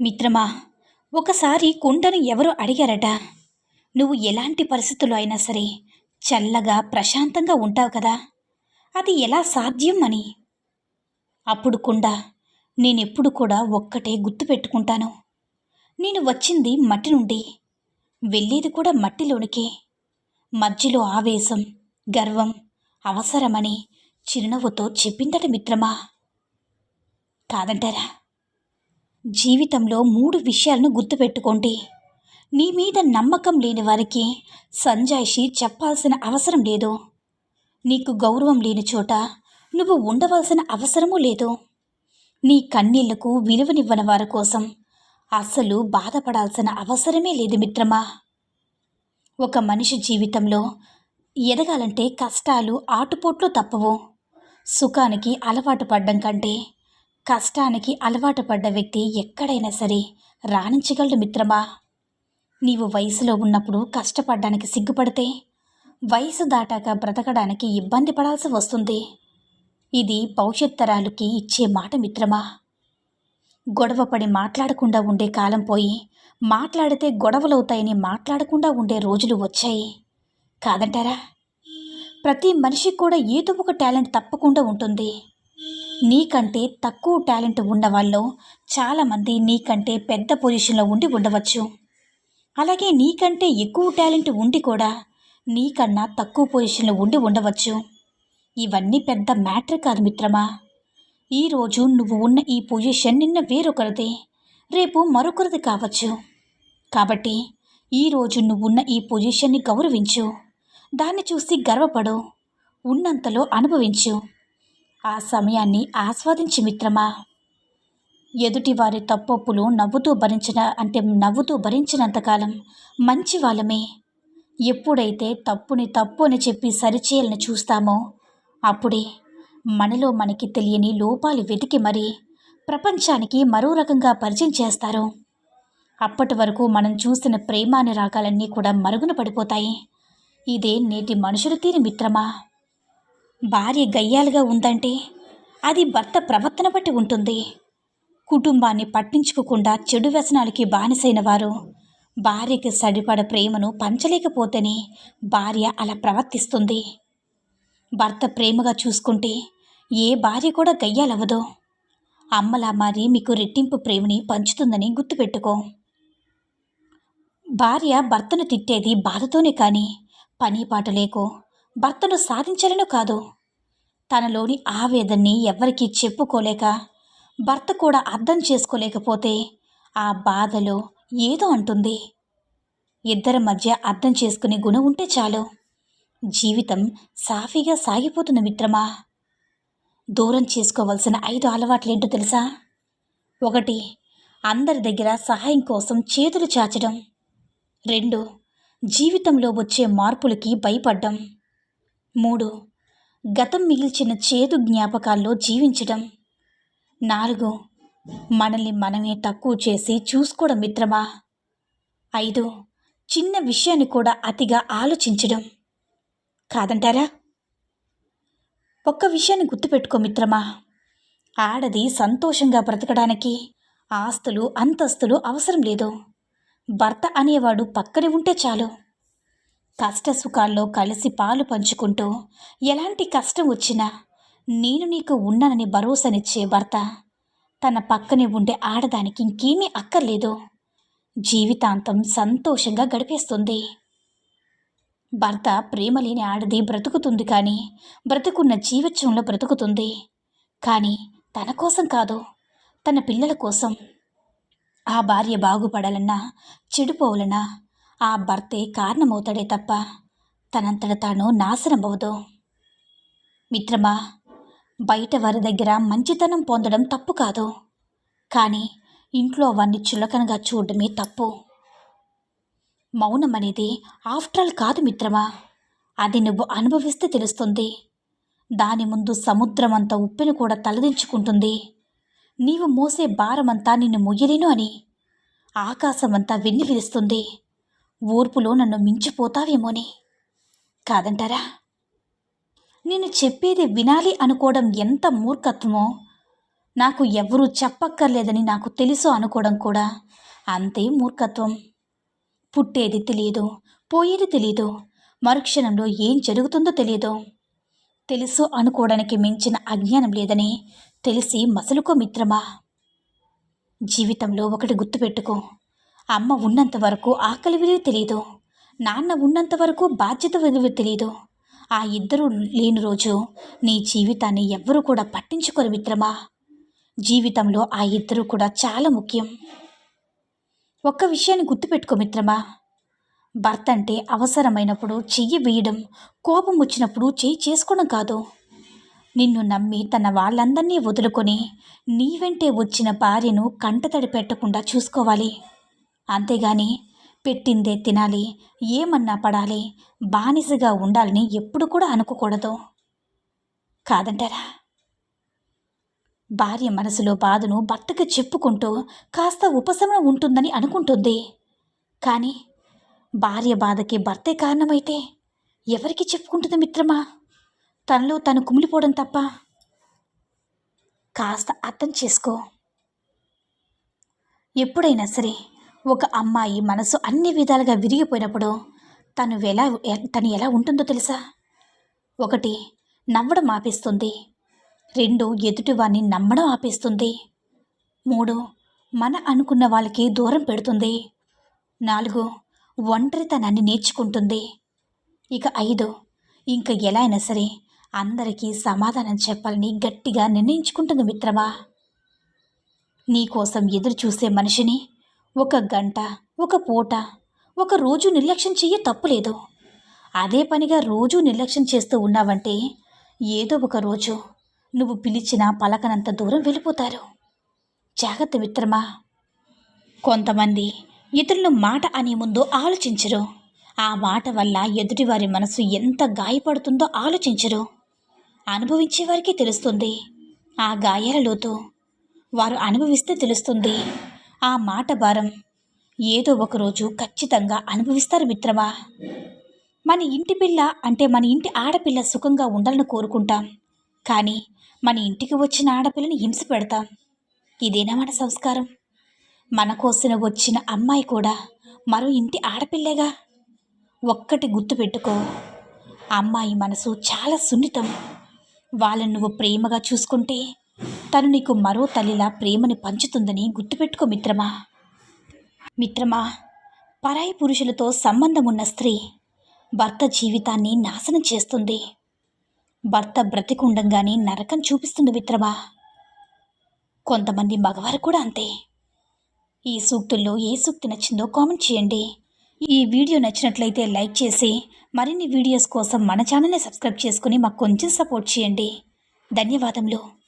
మిత్రమా ఒకసారి కుండను ఎవరో అడిగారట? నువ్వు ఎలాంటి పరిస్థితులు అయినా సరే చల్లగా ప్రశాంతంగా ఉంటావు కదా. అది ఎలా సాధ్యం అని? అప్పుడు కుండ నేనెప్పుడు కూడా ఒక్కటే గుర్తుపెట్టుకుంటాను నేను వచ్చింది మట్టి నుండి వెళ్ళేది కూడా మట్టిలోనికి. మధ్యలో ఆవేశం గర్వం అవసరమని చిరునవ్వుతో చెప్పిందట మిత్రమా. కాదంటారా? జీవితంలో మూడు విషయాలను గుర్తుపెట్టుకోండి. నీ మీద నమ్మకం లేని వారికి సంజాయిషి చెప్పాల్సిన అవసరం లేదు. నీకు గౌరవం లేని చోట నువ్వు ఉండవలసిన అవసరమూ లేదు. నీ కన్నీళ్ళకు విలువనివ్వని వారి కోసం అస్సలు బాధపడాల్సిన అవసరమే లేదు మిత్రమా. ఒక మనిషి జీవితంలో ఎదగాలంటే కష్టాలు ఆటుపోట్లు తప్పవు. సుఖానికి అలవాటు పడ్డం కంటే కష్టానికి అలవాటు పడ్డ వ్యక్తి ఎక్కడైనా సరే రాణించగలడు మిత్రమా? నీవు వయసులో ఉన్నప్పుడు కష్టపడ్డానికి సిగ్గుపడితే వయసు దాటాక బ్రతకడానికి ఇబ్బంది పడాల్సి వస్తుంది. ఇది భవిష్యత్ తరాలకి ఇచ్చే మాట మిత్రమా? గొడవపడి మాట్లాడకుండా ఉండే కాలం పోయి మాట్లాడితే గొడవలవుతాయని మాట్లాడకుండా ఉండే రోజులు వచ్చాయి. కాదంటారా? ప్రతి మనిషికి కూడా ఏదో ఒక టాలెంట్ తప్పకుండా ఉంటుంది. నీకంటే తక్కువ టాలెంట్ ఉన్న వాళ్ళు చాలామంది నీకంటే పెద్ద పొజిషన్లో ఉండి ఉండవచ్చు. అలాగే నీకంటే ఎక్కువ టాలెంట్ ఉండి కూడా నీకన్నా తక్కువ పొజిషన్లో ఉండి ఉండవచ్చు. ఇవన్నీ పెద్ద మ్యాటర్ కాదు మిత్రమా. ఈరోజు నువ్వు ఉన్న ఈ పొజిషన్ నిన్న వేరొకరిది. రేపు మరొకరిది కావచ్చు. కాబట్టి ఈరోజు నువ్వున్న ఈ పొజిషన్ని గౌరవించు. దాన్ని చూసి గర్వపడు. ఉన్నంతలో అనుభవించు. ఆ సమయాన్ని ఆస్వాదించి మిత్రమా. ఎదుటి వారి తప్పొప్పులు నవ్వుతూ భరించిన అంటే నవ్వుతూ భరించినంతకాలం మంచి వాళ్ళమే. ఎప్పుడైతే తప్పుని తప్పు అని చెప్పి సరిచేయాలని చూస్తామో అప్పుడే మనలో మనకి తెలియని లోపాలు వెతికి మరీ ప్రపంచానికి మరో రకంగా పరిచయం చేస్తారు. అప్పటి వరకు మనం చూసిన ప్రేమాని రాగాలన్నీ కూడా మరుగున పడిపోతాయి. ఇదే నేటి మనుషులు తీరి మిత్రమా. భార్య గయ్యాలుగా ఉందంటే అది భర్త ప్రవర్తన బట్టి ఉంటుంది. కుటుంబాన్ని పట్టించుకోకుండా చెడు వ్యసనాలకి బానిసైన వారు భార్యకి సరిపడ ప్రేమను పంచలేకపోతేనే భార్య అలా ప్రవర్తిస్తుంది. భర్త ప్రేమగా చూసుకుంటే ఏ భార్య కూడా గయ్యాలవ్వదు. అమ్మలా మారి మీకు రెట్టింపు ప్రేమని పంచుతుందని గుర్తుపెట్టుకో. భార్య భర్తను తిట్టేది బాధతోనే కానీ పని పాట లేకో భర్తను సాధించాలనో కాదు. తనలోని ఆవేదన్ని ఎవరికీ చెప్పుకోలేక భర్త కూడా అర్థం చేసుకోలేకపోతే ఆ బాధలో ఏదో అంటుంది. ఇద్దరి మధ్య అర్థం చేసుకునే గుణం ఉంటే చాలు. జీవితం సాఫీగా సాగిపోతుంది మిత్రమా? దూరం చేసుకోవలసిన ఐదు అలవాట్లేంటో తెలుసా? ఒకటి అందరి దగ్గర సహాయం కోసం చేతులు చాచడం. రెండు జీవితంలో వచ్చే మార్పులకి భయపడ్డం. మూడు. గతం మిగిల్చిన చేదు జ్ఞాపకాల్లో జీవించడం నాలుగు. మనల్ని మనమే తక్కువ చేసి చూసుకోవడం మిత్రమా? ఐదు. చిన్న విషయాన్ని కూడా అతిగా ఆలోచించడం. కాదంటారా? ఒక్క విషయాన్ని గుర్తుపెట్టుకో మిత్రమా. ఆడది సంతోషంగా బ్రతకడానికి ఆస్తులు అంతస్తులు అవసరం లేదు. భర్త అనేవాడు పక్కనే ఉంటే చాలు. కష్ట సుఖాల్లో కలిసి పాలు పంచుకుంటూ ఎలాంటి కష్టం వచ్చినా నేను నీకు ఉన్నానని భరోసానిచ్చే భర్త. తన పక్కనే ఉండే ఆడదానికి ఇంకేమీ అక్కర్లేదు. జీవితాంతం సంతోషంగా గడిపేస్తుంది. భర్త ప్రేమ లేని ఆడది బ్రతుకుతుంది కానీ బ్రతుకున్న జీవత్యంలో బ్రతుకుతుంది. కానీ తన కోసం కాదు తన పిల్లల కోసం. ఆ భార్య బాగుపడాలన్నా చెడిపోవాలన్నా ఆ భర్తే కారణమవుతాడే తప్ప తనంతట తాను నాశనం మిత్రమా బయట వారి దగ్గర మంచితనం పొందడం తప్పు కాదు. కానీ ఇంట్లో అవన్నీ చులకనగా చూడడమే తప్పు. మౌనం అనేది ఆఫ్టర్ ఆల్ కాదు మిత్రమా అది నువ్వు అనుభవిస్తే తెలుస్తుంది. దాని ముందు సముద్రం అంత ఉప్పెను కూడా తలదించుకుంటుంది. నీవు మోసే భారమంతా నిన్ను మొయ్యలేను అని ఆకాశమంతా వెన్ని విరుస్తుంది ఓర్పులో నన్ను మించిపోతావేమోని. కాదంటారా? నేను చెప్పేది వినాలి అనుకోవడం ఎంత మూర్ఖత్వమో. నాకు ఎవరూ చెప్పక్కర్లేదని నాకు తెలుసు అనుకోవడం కూడా అంతే మూర్ఖత్వం. పుట్టేది తెలియదు పోయేది తెలియదు మరుక్షణంలో ఏం జరుగుతుందో తెలియదు తెలుసు అనుకోవడానికి మించిన అజ్ఞానం లేదని తెలిసి మసలుకో మిత్రమా? జీవితంలో ఒకటి గుర్తుపెట్టుకో. అమ్మ ఉన్నంత వరకు ఆకలి విలువ తెలియదు నాన్న ఉన్నంత వరకు బాధ్యత విలువ తెలియదు ఆ ఇద్దరు లేని రోజు నీ జీవితాన్ని ఎవ్వరూ కూడా పట్టించుకోరు మిత్రమా. జీవితంలో ఆ ఇద్దరు కూడా చాలా ముఖ్యం. ఒక్క విషయాన్ని గుర్తుపెట్టుకో మిత్రమా. భర్త అంటే అవసరమైనప్పుడు చెయ్యి వేయడం కోపం వచ్చినప్పుడు చెయ్యి చేసుకోవడం కాదు. నిన్ను నమ్మి తన వాళ్ళందరినీ వదులుకొని నీ వెంటే వచ్చిన భార్యను కంటతడి పెట్టకుండా చూసుకోవాలి. అంతేగాని పెట్టిందే తినాలి ఏమన్నా పడాలి బానిసగా ఉండాలని ఎప్పుడు కూడా అనుకోకూడదు. కాదంటారా? భార్య మనసులో బాధను భర్తకు చెప్పుకుంటూ కాస్త ఉపశమనం ఉంటుందని అనుకుంటుంది. కానీ భార్య బాధకి భర్తే కారణమైతే ఎవరికి చెప్పుకుంటుంది మిత్రమా? తనలో తను కుమిలిపోవడం తప్ప. కాస్త అర్థం చేసుకో. ఎప్పుడైనా సరే ఒక అమ్మాయి మనసు అన్ని విధాలుగా విరిగిపోయినప్పుడు తను ఎలా తను ఎలా ఉంటుందో తెలుసా? ఒకటి నవ్వడం ఆపేస్తుంది. రెండు ఎదుటివాన్ని నమ్మడం ఆపేస్తుంది. మూడు మన అనుకున్న వాళ్ళకి దూరం పెడుతుంది. నాలుగు ఒంటరితనాన్ని నేర్చుకుంటుంది. ఇక ఐదు ఇంకా ఎలా అయినా సరే అందరికీ సమాధానం చెప్పాలని గట్టిగా నిర్ణయించుకుంటుంది మిత్రమా? నీకోసం ఎదురు చూసే మనిషిని ఒక గంట ఒక పూట ఒక రోజు నిర్లక్ష్యం చెయ్యి తప్పులేదు అదే పనిగా రోజు నిర్లక్ష్యం చేస్తూ ఉన్నావంటే ఏదో ఒక రోజు నువ్వు పిలిచిన పలకనంత దూరం వెళ్ళిపోతారు. జాగ్రత్త మిత్రమా. కొంతమంది ఇతరుల మాట అనే ముందు ఆలోచించరు. ఆ మాట వల్ల ఎదుటివారి మనసు ఎంత గాయపడుతుందో ఆలోచించరు. అనుభవించే వారికి తెలుస్తుంది. ఆ గాయాల లోతు వారు అనుభవిస్తే తెలుస్తుంది. ఆ మాట భారం ఏదో ఒకరోజు ఖచ్చితంగా అనుభవిస్తారు మిత్రమా? మన ఇంటి పిల్ల అంటే మన ఇంటి ఆడపిల్ల సుఖంగా ఉండాలని కోరుకుంటాం. కానీ మన ఇంటికి వచ్చిన ఆడపిల్లని హింస పెడతాం. ఇదేనా మన సంస్కారం? మన కోసం వచ్చిన అమ్మాయి కూడా మరో ఇంటి ఆడపిల్లేగా? ఒక్కటి గుర్తుపెట్టుకో అమ్మాయి మనసు చాలా సున్నితం. వాళ్ళని నువ్వు ప్రేమగా చూసుకుంటే తను నీకు మరో తల్లిలా ప్రేమని పంచుతుందని గుర్తుపెట్టుకో మిత్రమా. మిత్రమా పరాయి పురుషులతో సంబంధం ఉన్న స్త్రీ భర్త జీవితాన్ని నాశనం చేస్తుంది. భర్త బ్రతికుండంగానే నరకం చూపిస్తుంది మిత్రమా. కొంతమంది మగవారు కూడా అంతే. ఈ సూక్తుల్లో ఏ సూక్తి నచ్చిందో కామెంట్ చేయండి. ఈ వీడియో నచ్చినట్లయితే లైక్ చేసి మరిన్ని వీడియోస్ కోసం మన ఛానల్ని సబ్స్క్రైబ్ చేసుకుని మాకు కొంచెం సపోర్ట్ చేయండి. ధన్యవాదములు.